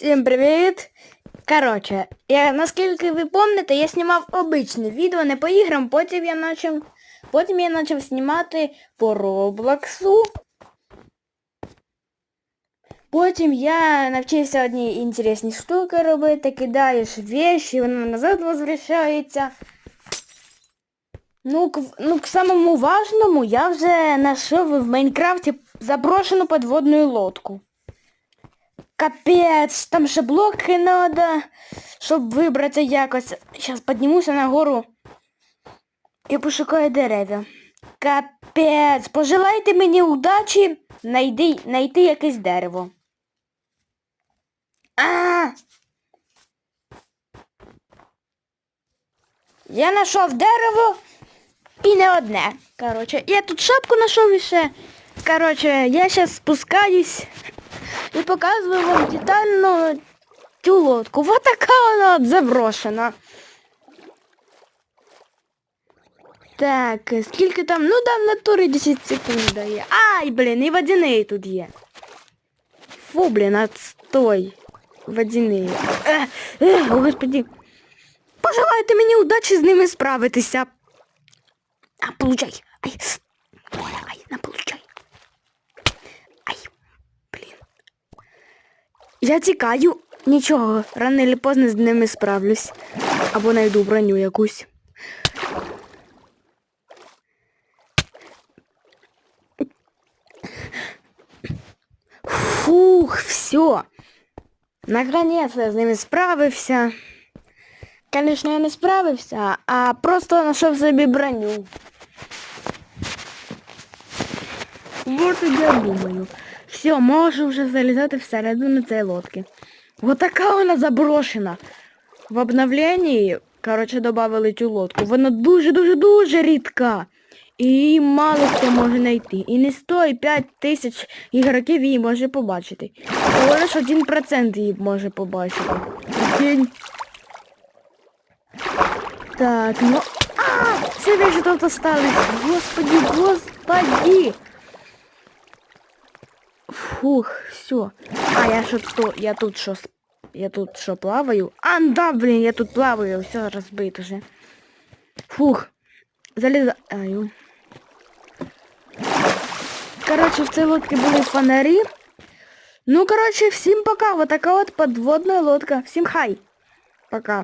Всім привіт! Коротше, я, наскільки ви пам'ятаєте, я знімав обичне відео, не по іграм, потім я почав. Потім я почав знімати по Роблоксу. Потім я навчився одній інтересній штуки робити, кидаєш вещи, воно назад возвращається. Ну, к, ну, к самому важному я вже знайшов в Майнкрафті заброшену подводну лодку. Капець, там ще блоки надо, щоб вибратися якось. Зараз піднімуся нагору і пошукаю дерев'я. Капець, пожелайте мені удачі найди, знайти якесь дерево. А-а! Я знайшов дерево і не одне. Коротше, я тут шапку знайшов іще. Коротше, я зараз спускаюсь і показую вам детально цю лодку. Вот така вона от заброшена. Так, скільки там? Ну там в натурі 10 секунд дає. Ай, блін, і водяний тут є. Фу, блін, отстой. Водяний. Е, е, о, господи. Пожелайте мені удачі з ними справитися. А, получай. Ай, ай, Я тікаю. Нічого, рано чи поздно з ними справлюсь. Або знайду броню якусь. Фух, все. Наконец я з ними справився. Конечно, я не справився, а просто знайшов собі броню. Вот і я думаю. Все, можу вже залізати всередину цієї лодки. Вот така вона заброшена. В обновленні, коротше, додали цю лодку. Вона дуже-дуже-дуже рідка. І її мало хто може знайти. І не стоїть 5 тисяч ігроків її може побачити. Всього лиш 1% її може побачити. Прикинь. Так, ну... А! Це ж тут остались. Господи, господи! Фух, все. А, я що то, я тут що, с- я тут що, плаваю? А, да, блін, я тут плаваю, все розбито вже. Фух. Залізаю. Короче, в цій лодці були фонарі. Ну, короче, всім пока. Вот така от подводна лодка. Всім хай. Пока.